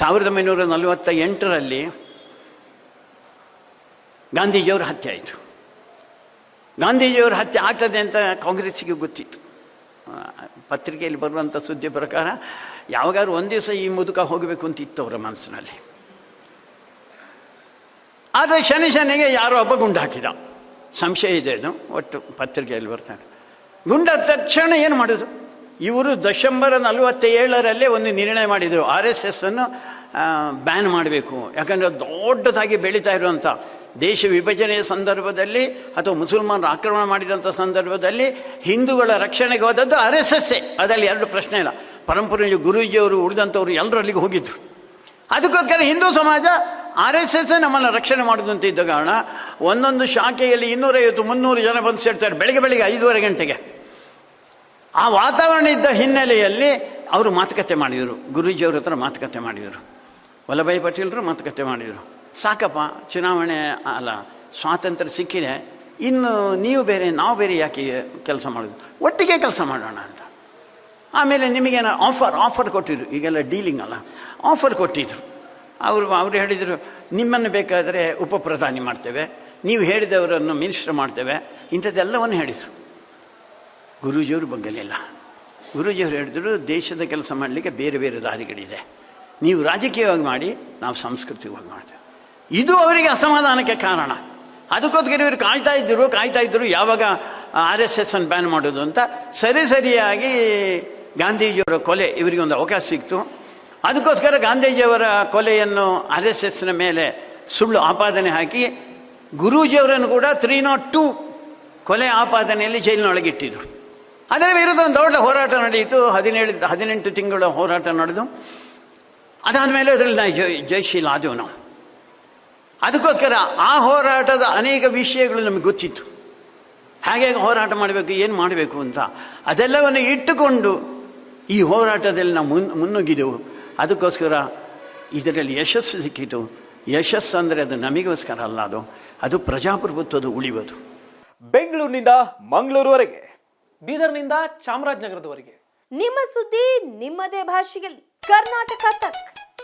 ಸಾವಿರದ ಒಂಬೈನೂರ ನಲವತ್ತ ಎಂಟರಲ್ಲಿ ಗಾಂಧೀಜಿಯವ್ರ ಹತ್ಯೆ ಆಯಿತು. ಗಾಂಧೀಜಿಯವ್ರ ಹತ್ಯೆ ಆಗ್ತದೆ ಅಂತ ಕಾಂಗ್ರೆಸ್ಸಿಗೆ ಗೊತ್ತಿತ್ತು. ಪತ್ರಿಕೆಯಲ್ಲಿ ಬರುವಂಥ ಸುದ್ದಿ ಪ್ರಕಾರ ಯಾವಾಗಾದ್ರೂ ಒಂದು ದಿವಸ ಈ ಮುದುಕ ಹೋಗಬೇಕು ಅಂತ ಇತ್ತು ಅವರ ಮನಸ್ಸಿನಲ್ಲಿ. ಆದರೆ ಶನಿ ಶನಿಗೆ ಯಾರೋ ಒಬ್ಬ ಗುಂಡು ಹಾಕಿದ. ಸಂಶಯ ಇದೆ ಅದು, ಒಟ್ಟು ಪತ್ರಿಕೆಯಲ್ಲಿ ಬರ್ತಾರೆ ಗುಂಡಾದ ತಕ್ಷಣ ಏನು ಮಾಡೋದು? ಇವರು ಡಿಸೆಂಬರ್ ನಲವತ್ತೇಳರಲ್ಲೇ ಒಂದು ನಿರ್ಣಯ ಮಾಡಿದರು. ಆರ್ ಎಸ್ ಎಸ್ ಅನ್ನು ಬ್ಯಾನ್ ಮಾಡಬೇಕು. ಯಾಕಂದರೆ ದೊಡ್ಡದಾಗಿ ಬೆಳೀತಾ ಇರುವಂಥ ದೇಶ ವಿಭಜನೆಯ ಸಂದರ್ಭದಲ್ಲಿ ಅಥವಾ ಮುಸಲ್ಮಾನರು ಆಕ್ರಮಣ ಮಾಡಿದಂಥ ಸಂದರ್ಭದಲ್ಲಿ ಹಿಂದೂಗಳ ರಕ್ಷಣೆಗೆ ಹೋದದ್ದು ಆರ್ ಎಸ್ ಎಸ್ಸೇ ಅದರಲ್ಲಿ ಎರಡು ಪ್ರಶ್ನೆ ಇಲ್ಲ. ಪರಂಪರೆಯ ಗುರೂಜಿಯವರು ಉಳಿದಂಥವ್ರು ಎಲ್ಲರೂ ಅಲ್ಲಿಗೆ ಹೋಗಿದ್ದರು ಅದಕ್ಕೋಸ್ಕರ ಹಿಂದೂ ಸಮಾಜ ಆರ್ ಎಸ್ ಎಸ್ ನಮ್ಮನ್ನು ರಕ್ಷಣೆ ಮಾಡೋದು ಅಂತ ಇದ್ದ ಕಾರಣ ಒಂದೊಂದು ಶಾಖೆಯಲ್ಲಿ ಇನ್ನೂರೈವತ್ತು, ಮುನ್ನೂರು ಜನ ಬಂದು ಸೇರ್ತಾರೆ. ಬೆಳಗ್ಗೆ ಬೆಳಿಗ್ಗೆ ಐದೂವರೆ ಗಂಟೆಗೆ. ಆ ವಾತಾವರಣ ಇದ್ದ ಹಿನ್ನೆಲೆಯಲ್ಲಿ ಅವರು ಮಾತುಕತೆ ಮಾಡಿದರು. ಗುರೂಜಿಯವ್ರ ಹತ್ರ ಮಾತುಕತೆ ಮಾಡಿದರು. ವಲ್ಲಭಾಯಿ ಪಟೇಲರು ಮಾತುಕತೆ ಮಾಡಿದರು. ಸಾಕಪ್ಪ, ಚುನಾವಣೆ, ಅಲ್ಲ, ಸ್ವಾತಂತ್ರ್ಯ ಸಿಕ್ಕಿದೆ. ಇನ್ನು ನೀವು ಬೇರೆ, ನಾವು ಬೇರೆ ಯಾಕೆ ಕೆಲಸ ಮಾಡೋದು? ಒಟ್ಟಿಗೆ ಕೆಲಸ ಮಾಡೋಣ ಅಂತ. ಆಮೇಲೆ ನಿಮಗೇನು ಆಫರ್ ಆಫರ್ ಕೊಟ್ಟಿದ್ರು. ಈಗೆಲ್ಲ ಡೀಲಿಂಗ್ ಅಲ್ಲ. ಆಫರ್ ಕೊಟ್ಟಿದ್ರು. ಅವರು ಅವರು ಹೇಳಿದರು, ನಿಮ್ಮನ್ನು ಬೇಕಾದರೆ ಉಪ ಪ್ರಧಾನಿ ಮಾಡ್ತೇವೆ. ನೀವು ಹೇಳಿದವರನ್ನು ಮಿನಿಸ್ಟರ್ ಮಾಡ್ತೇವೆ. ಇಂಥದ್ದೆಲ್ಲವನ್ನು ಹೇಳಿದರು. ಗುರೂಜಿಯವರು ಬಗ್ಗಲಿಲ್ಲ ಗುರೂಜಿಯವರು ಹೇಳಿದರು, ದೇಶದ ಕೆಲಸ ಮಾಡಲಿಕ್ಕೆ ಬೇರೆ ಬೇರೆ ದಾರಿಗಳಿದೆ. ನೀವು ರಾಜಕೀಯವಾಗಿ ಮಾಡಿ, ನಾವು ಸಾಂಸ್ಕೃತಿಕವಾಗಿ ಮಾಡ್ತೇವೆ. ಇದು ಅವರಿಗೆ ಅಸಮಾಧಾನಕ್ಕೆ ಕಾರಣ. ಅದಕ್ಕೋಸ್ಕರ ಇವರು ಕಾಯ್ತಾ ಇದ್ದರು ಕಾಯ್ತಾ ಇದ್ದರು ಯಾವಾಗ ಆರ್ ಎಸ್ ಎಸ್ ಅನ್ನು ಬ್ಯಾನ್ ಮಾಡೋದು ಅಂತ ಸರಿ ಸರಿಯಾಗಿ ಗಾಂಧೀಜಿಯವರ ಕೊಲೆ ಇವರಿಗೆ ಒಂದು ಅವಕಾಶ ಸಿಕ್ತು. ಅದಕ್ಕೋಸ್ಕರ ಗಾಂಧೀಜಿಯವರ ಕೊಲೆಯನ್ನು ಆರ್ ಎಸ್ ಎಸ್ನ ಮೇಲೆ ಸುಳ್ಳು ಆಪಾದನೆ ಹಾಕಿ ಗುರೂಜಿಯವರನ್ನು ಕೂಡ ತ್ರೀ ನಾಟ್ ಟೂ ಕೊಲೆ ಆಪಾದನೆಯಲ್ಲಿ ಜೈಲಿನೊಳಗಿಟ್ಟಿದ್ರು. ಅದರ ವಿರುದ್ಧ ಒಂದು ದೊಡ್ಡ ಹೋರಾಟ ನಡೆಯಿತು. ಹದಿನೇಳು, ಹದಿನೆಂಟು ತಿಂಗಳ ಹೋರಾಟ ನಡೆದು ಅದಾದಮೇಲೆ ಅದರಲ್ಲಿ ನಾನು ಜೈ ಜಯಶೀಲ ಆದೆವು ನಾವು. ಅದಕ್ಕೋಸ್ಕರ ಆ ಹೋರಾಟದ ಅನೇಕ ವಿಷಯಗಳು ನಮಗೆ ಗೊತ್ತಿತ್ತು. ಹಾಗೆ ಹೋರಾಟ ಮಾಡಬೇಕು ಏನು ಮಾಡಬೇಕು ಅಂತ. ಅದೆಲ್ಲವನ್ನು ಇಟ್ಟುಕೊಂಡು ಈ ಹೋರಾಟದಲ್ಲಿ ನಾವು ಮುನ್ ಮುನ್ನುಗ್ಗಿದೆವು. ಅದಕ್ಕೋಸ್ಕರ ಇದರಲ್ಲಿ ಯಶಸ್ಸು ಸಿಕ್ಕಿತು. ಯಶಸ್ಸು ಅಂದರೆ ಅದು ನಮಗೋಸ್ಕರ ಅಲ್ಲ ಅದು. ಅದು ಪ್ರಜಾಪ್ರಭುತ್ವದ ಉಳಿಯೋದು ಬೆಂಗಳೂರಿನಿಂದ ಮಂಗಳೂರುವರೆಗೆ. ಬೀದರ್ನಿಂದ ಚಾಮರಾಜನಗರದವರೆಗೆ. ನಿಮ್ಮ ಸುದ್ದಿ ನಿಮ್ಮದೇ ಭಾಷೆಯಲ್ಲಿ. कर्नाटका तक